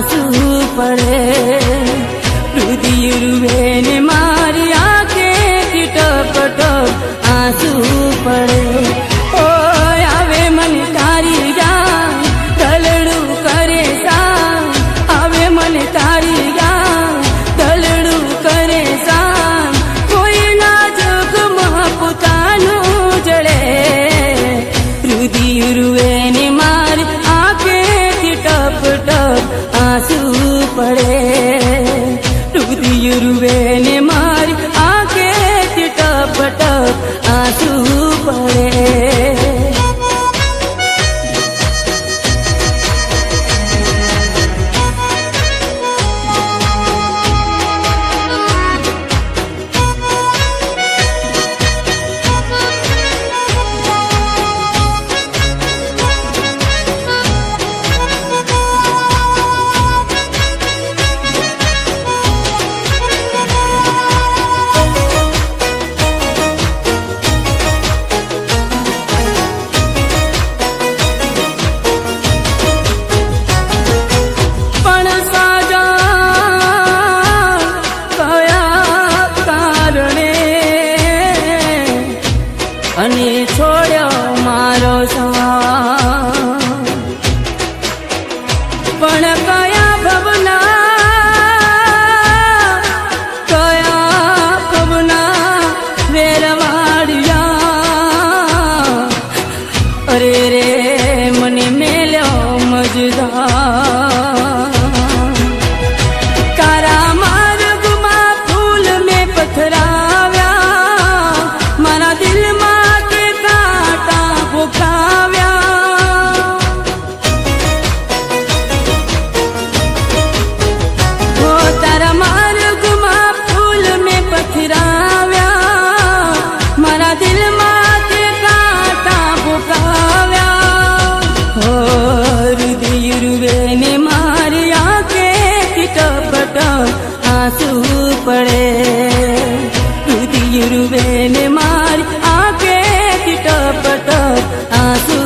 સાસુ પડે প্রেমা અને છોડ્યો મારો સવા પણ કયા ભવના કયા ભવના વેરવાડિયા? અરે રે ગુરુબેન મારી આંખે ટપ ટપ આંસુ